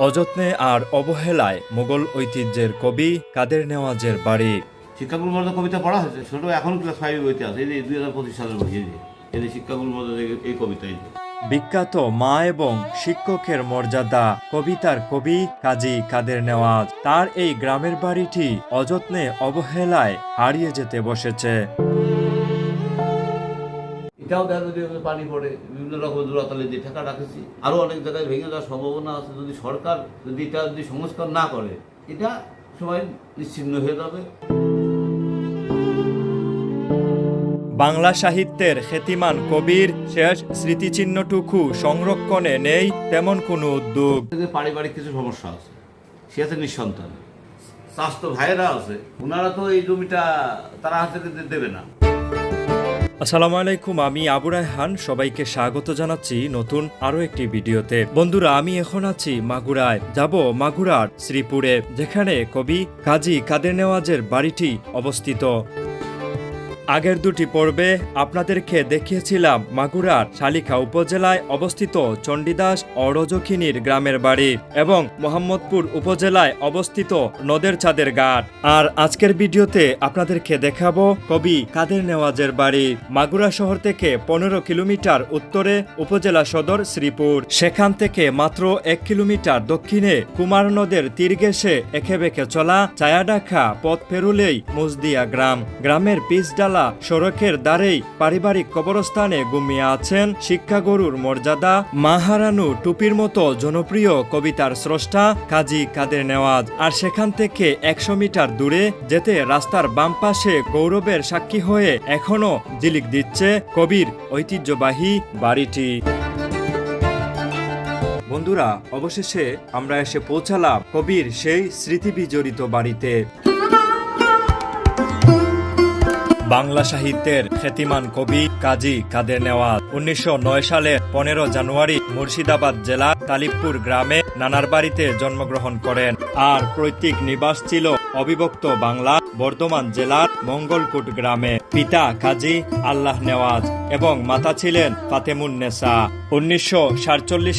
অযত্নে আর অবহেলায় মোগল ঐতিহ্যের কবি কাদের নেওয়াজের বাড়ি? শিক্ষাগুরু মর্যাদা কবিতা পড়া হয়েছে ছোট এখন ক্লাস ফাইভে বইতে আছে এই যে দুই হাজার পঁচিশ সালের বই এই যে শিক্ষাগুরু মর্যাদা এই- এই কবিতা এই বিখ্যাত মা এবং শিক্ষকের মর্যাদা কবিতার কবি কাজী কাদের নেওয়াজ তার এই গ্রামের বাড়িটি অযত্নে অবহেলায় হারিয়ে যেতে বসেছে। এটাও দেখা যদি পানি পড়ে বিভিন্ন রকম দূরাতালে যে টাকা রাখেছি। আরও অনেক জায়গায় ভেঙে যাওয়ার সম্ভাবনা আছে। যদি সরকার যদি এটা যদি সংস্কার না করে এটা সবাই নিশ্চিন্ন হয়ে যাবে। বাংলা সাহিত্যের খ্যাতিমান কবির শেষ স্মৃতিচিহ্নটুকু সংরক্ষণে নেই তেমন কোনো উদ্যোগ। পারিবারিক কিছু সমস্যা আছে সে আছে নিঃসন্তান। স্বাস্থ্য ভাইয়েরা আছে ওনারা তো এই জমিটা তারা হাতে দেবে না। আসসালামু আলাইকুম, আমি আবু রায়হান। সবাইকে স্বাগত জানাচ্ছি নতুন আরও একটি ভিডিওতে। বন্ধুরা, আমি এখন আছি মাগুরায়। যাব মাগুরার শ্রীপুরে, যেখানে কবি কাজী কাদের নেওয়াজের বাড়িটি অবস্থিত। আগের দুটি পর্বে আপনাদেরকে দেখিয়েছিলাম মাগুরার শালিখা উপজেলায় অবস্থিত চণ্ডীদাস অরজখিনীর গ্রামের বাড়ি এবং মোহাম্মদপুর উপজেলায় অবস্থিত নদের চাঁদের ঘাট। আর আজকের ভিডিওতে আপনাদেরকে দেখাবো কবি কাদের নেওয়াজের বাড়ি। মাগুরা শহর থেকে পনেরো কিলোমিটার উত্তরে উপজেলা সদর শ্রীপুর। সেখান থেকে মাত্র এক কিলোমিটার দক্ষিণে কুমার নদের তীর ঘেঁষে একে বেঁকে চলা চায়াডাখা পথ পেরুলেই মুজদিয়া গ্রাম। গ্রামের পিচডালা সড়কের দ্বারেই পারিবারিক কবরস্থানে ঘুমিয়ে আছেন শিক্ষাগুরুর মর্যাদা, মাহারানু টুপির মতো জনপ্রিয় কবিতার স্রষ্টা কাজী কাদের নেওয়াজ। আর সেখান থেকে একশো মিটার দূরে যেতে রাস্তার বাম পাশে গৌরবের সাক্ষী হয়ে এখনও জিলিক দিচ্ছে কবির ঐতিহ্যবাহী বাড়িটি। বন্ধুরা, অবশেষে আমরা এসে পৌঁছালাম কবির সেই স্মৃতি বিজড়িত বাড়িতে। বাংলা সাহিত্যের খ্যাতিমান কবি কাজী কাদের নেওয়াজ। উনিশশো সালের পনেরো জানুয়ারি মুর্শিদাবাদ জেলা তালিবপুর গ্রামে নানার বাড়িতে জন্মগ্রহণ করেন। আর পৈতৃক নিবাস ছিল অবিভক্ত বাংলা। বর্ধমান জেলার মঙ্গলকুট গ্রামে পিতা কাজী আল্লাহ নেওয়াজ এবং মাতা ছিলেন ফাতেমুন্নেসা উনিশশো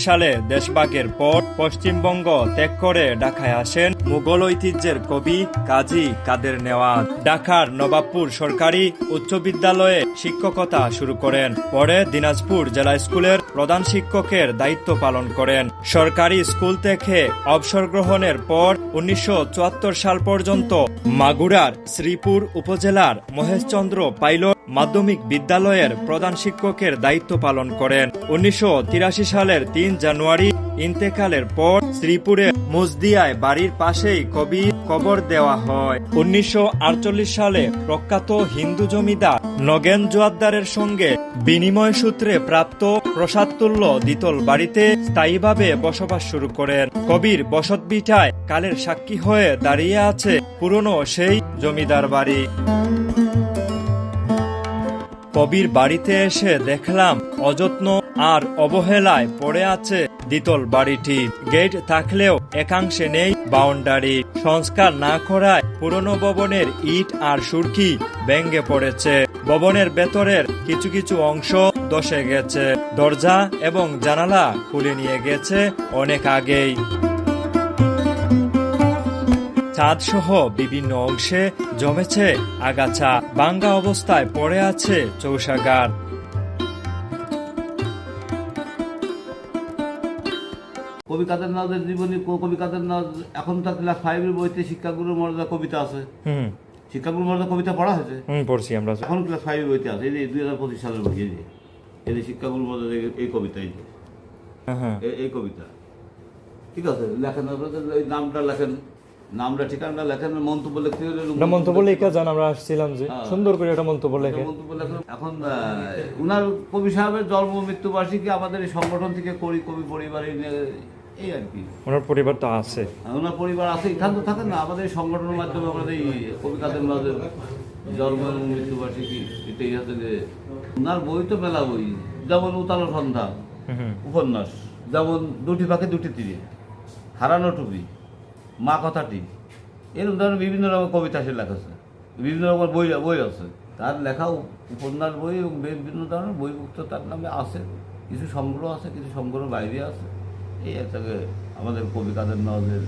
সালে দেশভাগের পর পশ্চিমবঙ্গ ত্যাগ করে ঢাকায় আসেন মুঘল ঐতিহ্যের কবি কাজী কাদের নেওয়াজ। ঢাকার নবাবপুর সরকারি উচ্চ বিদ্যালয়ে শিক্ষকতা শুরু করেন। পরে দিনাজপুর জেলা স্কুলের প্রধান শিক্ষকের দায়িত্ব পালন করেন। সরকারি স্কুল থেকে অবসর গ্রহণের পর উনিশশো চুয়াত্তর সাল পর্যন্ত মাগুরার শ্রীপুর উপজেলার মহেশচন্দ্র পাইলট মাধ্যমিক বিদ্যালয়ের প্রধান শিক্ষকের দায়িত্ব পালন করেন। উনিশশো তিরাশি সালের তিন জানুয়ারি ইন্তেকালের পর শ্রীপুরে মুজদিয়ায় বাড়ির পাশেই কবির কবর দেওয়া হয়। উনিশশো আটচল্লিশ সালে প্রখ্যাত হিন্দু জমিদার নগেন জোয়াদ্দারের সঙ্গে বিনিময় সূত্রে প্রাপ্ত প্রসাদতুল্য দ্বিতল বাড়িতে স্থায়ীভাবে বসবাস শুরু করেন। কবির বসত বিটায় কালের সাক্ষী হয়ে দাঁড়িয়ে আছে পুরনো সেই জমিদার বাড়ি। কবির বাড়িতে এসে দেখলাম অযত্ন আর অবহেলায় পড়ে আছে দ্বিতল বাড়িটি। গেট থাকলেও একাংশে নেই বাউন্ডারি। সংস্কার না করায় পুরনো ভবনের ইট আর সুরকি ভেঙ্গে পড়েছে। ভবনের ভেতরের কিছু কিছু অংশ দশে গেছে। দরজা এবং জানালা খুলে নিয়ে গেছে অনেক আগেই। ছাদ সহ বিভিন্ন অংশে জমেছে আগাছা বাঙ্গা অবস্থায় পড়ে আছে চৌষাগার। কবি কাদের নাজের জীবনী কবি কাদের নাজ এখন তার ক্লাস ফাইভের বইতে শিক্ষাগুরু মর্যাদা কবিতা আছে। শিক্ষাগুরু মর্যাদা কবিতা পড়া হয়েছে? পড়ছি আমরা। এখন ক্লাস ফাইভের বইতে আছে এই যে দুই হাজার পঁচিশ সালের বই এই যে। এই যে শিক্ষাগুরু মর্যাদা এই- কবিতা এই যে। হ্যাঁ হ্যাঁ। এই কবিতা। ঠিক আছে লেখেন নামটা লেখেন। নামটা ঠিকানাটা লেখেন মন্তব্য লিখতে হলে একটা মন্তব্য লেখা জান আমরা আসছিলাম যে হ্যাঁ। সুন্দর করে একটা মন্তব্য লেখে মন্তব্য লেখেন। এখন উনার কবি সাহেবের জন্ম মৃত্যু বার্ষিকী আমাদের এই সংগঠন থেকে করি কবি পরিবারে নিয়ে- এই আর কি। ওনার পরিবার তো আছে। আর ওনার পরিবার আছে এখান তো থাকেন না। আমাদের সংগঠনের মাধ্যমে আমাদের এই কবি কাদের মাঝে জন্ম এবং মৃত্যু বার্ষিকী এটাই হচ্ছে যে ওনার বই তো মেলা বই। যেমন উতাল সন্ধ্যা উপন্যাস যেমন দুটি পাখি দুটি তীরে হারানো টুপি। মা কথাটি এরকম ধরনের বিভিন্ন রকম কবিতা সে লেখা আছে। বিভিন্ন রকম বই বই আছে। তার লেখা উপন্যাস বই এবং বিভিন্ন ধরনের বইভুক্ত তার নামে আছে। কিছু সংগ্রহ আছে কিছু সংগ্রহ বাইরে আছে। এই একটা আমাদের কবি কাদের নওয়াজের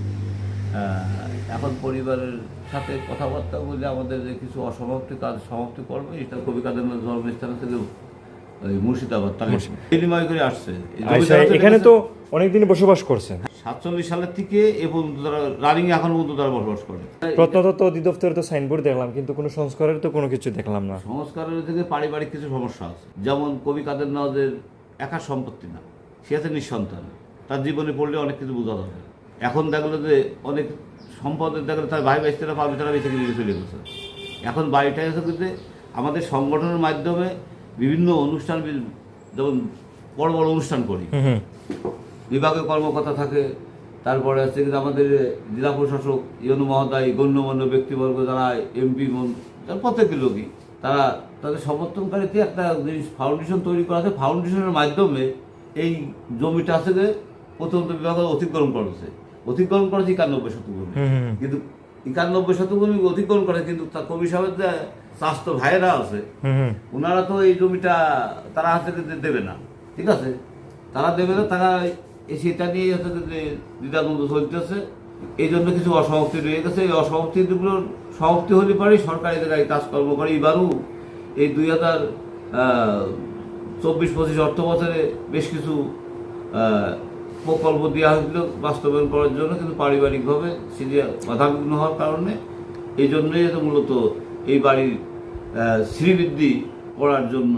এখন পরিবারের সাথে কথাবার্তা বলে আমাদের যে কিছু অসমাপ্তি কাজ সমাপ্তি করবে এটা কবি কাদের জন্মস্থান থেকে ওই মুর্শিদাবাদ বিনিময় করে আসছে। আচ্ছা এখানে তো অনেকদিন বসবাস করছেন। সাতচল্লিশ সালের থেকে এ পর্যন্ত তারা রানিং এখন পর্যন্ত তারা বসবাস করে। প্রত্নতত্ত্ব অধিদপ্তরে তো সাইনবোর্ড দেখলাম কিন্তু কোনো সংস্কারের তো কোনো কিছু দেখলাম না। সংস্কারের থেকে পারিবারিক কিছু সমস্যা আছে। যেমন কবি কাদের নওয়াজের একা সম্পত্তি না সে আছে নিঃসন্তান। তার জীবনে পড়লে অনেক কিছু বোঝা যাবে। এখন দেখল যে অনেক সম্পদের দেখল তার ভাই বাইস্তারা পাবে তারা বেঁচে নিয়ে চলে গেছে। এখন বাড়িটা এসে কিন্তু আমাদের সংগঠনের মাধ্যমে বিভিন্ন অনুষ্ঠান যেমন বড় বড় অনুষ্ঠান করি। বিভাগীয় কর্মকর্তা থাকে তারপরে হচ্ছে কিন্তু আমাদের জেলা প্রশাসক ইয়নু মহোদয় গণ্যমান্য ব্যক্তিবর্গ যারা এমপি মন প্রত্যেকের লোকই তারা তাদের সমর্থনকারীতে একটা জিনিস ফাউন্ডেশন তৈরি করা আছে। ফাউন্ডেশনের মাধ্যমে এই জমিটা আছে যে প্রথমত বিভাগ অতিক্রম করেছে। অতিক্রম করেছে একানব্বই শতভূমি কিন্তু একানব্বই শতভূমি অতিক্রম করে কিন্তু তার কবি সাহেবের যে স্বাস্থ্য ভাইয়েরা আছে ওনারা তো এই জমিটা তারা হাতে দেবে না। ঠিক আছে? তারা দেবে না তারা সেটা নিয়ে দ্বিধাদ্বন্দ্ব চলতেছে এই জন্য কিছু অসমাপ্তি রয়ে গেছে। এই অসমাপ্তিগুলোর সমাপ্তি হলে পরে সরকারি জায়গায় কাজকর্ম করে এবারও এই দুই হাজার চব্বিশ পঁচিশ অর্থ বছরে বেশ কিছু প্রকল্প দেওয়া হয়েছিল বাস্তবায়ন করার জন্য, কিন্তু পারিবারিকভাবে সেটি বাধাবিঘ্ন হওয়ার কারণে এই জন্যই মূলত এই বাড়ির শ্রীবৃদ্ধি করার জন্য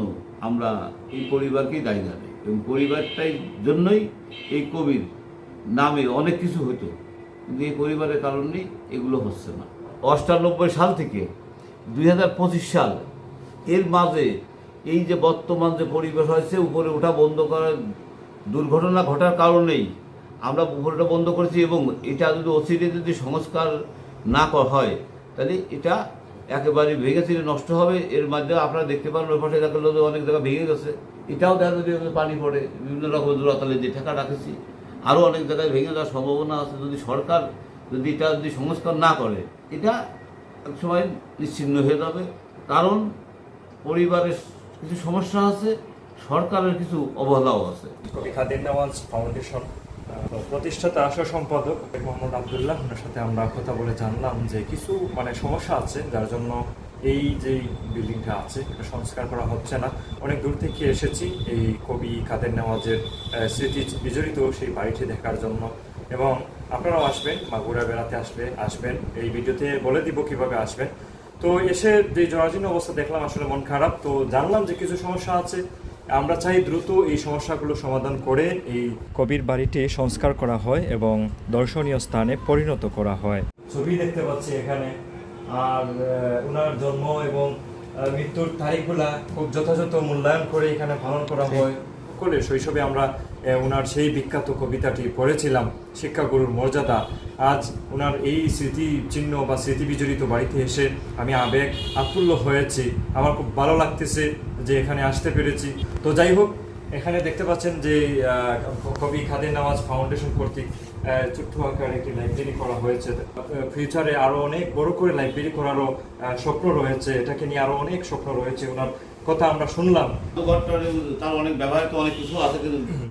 আমরা এই পরিবারকেই দায়ী জানি এবং পরিবারটাই জন্যই এই কবির নামে অনেক কিছু হতো। কিন্তু এই পরিবারের কারণেই এগুলো হচ্ছে না। অষ্টানব্বই সাল থেকে দুই হাজার পঁচিশ সাল, এর মাঝে এই যে বর্তমান যে পরিবেশ হয়েছে, উপরে ওঠা বন্ধ করার দুর্ঘটনা ঘটার কারণেই আমরা উপরেটা বন্ধ করেছি এবং এটা যদি অচিরে যদি সংস্কার না করা হয়, তাহলে এটা একেবারে ভেঙে ছিঁড়ে নষ্ট হবে, এর মাধ্যমে আপনারা দেখতে পারেন ওই পাশে দেখা অনেক জায়গা ভেঙে গেছে। এটাও দেখা যদি পানি পড়ে। বিভিন্ন রকম দূরতালে যে ঠেকা রাখেছি, আরও অনেক জায়গায় ভেঙে যাওয়ার সম্ভাবনা আছে। যদি সরকার যদি এটা যদি সংস্কার না করে, এটা এক সময় নিশ্চিন্ন হয়ে যাবে। কারণ পরিবারের কিছু সমস্যা আছে, সরকারের কিছু অবহেলাও আছে। ফাউন্ডেশন প্রতিষ্ঠাতা আসা সম্পাদক মোহাম্মদ আবদুল্লাহ, ওনার সাথে আমরা কথা বলে জানলাম যে কিছু মানে সমস্যা আছে, যার জন্য এই যে বিল্ডিংটা আছে, এটা সংস্কার করা হচ্ছে না। অনেক দূর থেকে এসেছি, এই কবি কাদের নেওয়াজের স্মৃতি বিজড়িত সেই বাড়িটি দেখার জন্য। এবং আপনারাও আসবেন, মাগুরা বেড়াতে আসবে আসবেন। এই ভিডিওতে বলে দিব কীভাবে আসবেন। তো এসে যে জরাজীর্ণ অবস্থা দেখলাম, আসলে মন খারাপ। তো জানলাম যে কিছু সমস্যা আছে আমরা চাই দ্রুত এই সমস্যাগুলো সমাধান করে এই কবির বাড়িটি সংস্কার করা হয় এবং দর্শনীয় স্থানে পরিণত করা হয়। ছবি দেখতে পাচ্ছি এখানে। আর ওনার জন্ম এবং মৃত্যুর তারিখগুলা খুব যথাযথ মূল্যায়ন করে এখানে পালন করা হয়। সকলে শৈশবে আমরা ওনার সেই বিখ্যাত কবিতাটি পড়েছিলাম, শিক্ষাগুরুর মর্যাদা। আজ ওনার এই স্মৃতি চিহ্ন বা স্মৃতি বিজড়িত বাড়িতে এসে আমি আবেগ আপ্লুল্ল হয়েছি। আমার খুব ভালো লাগতেছে যে এখানে আসতে পেরেছি। তো যাই হোক, এখানে দেখতে পাচ্ছেন যে কবি খাদের নামাজ ফাউন্ডেশন কর্তৃক ছোট্ট আকারে একটি লাইব্রেরি করা হয়েছে। ফিউচারে আরও অনেক বড় করে লাইব্রেরি করারও স্বপ্ন রয়েছে। এটাকে নিয়ে আরও অনেক স্বপ্ন রয়েছে ওনার কথা আমরা শুনলাম। তার অনেক ব্যবহার তো অনেক কিছু আছে কিন্তু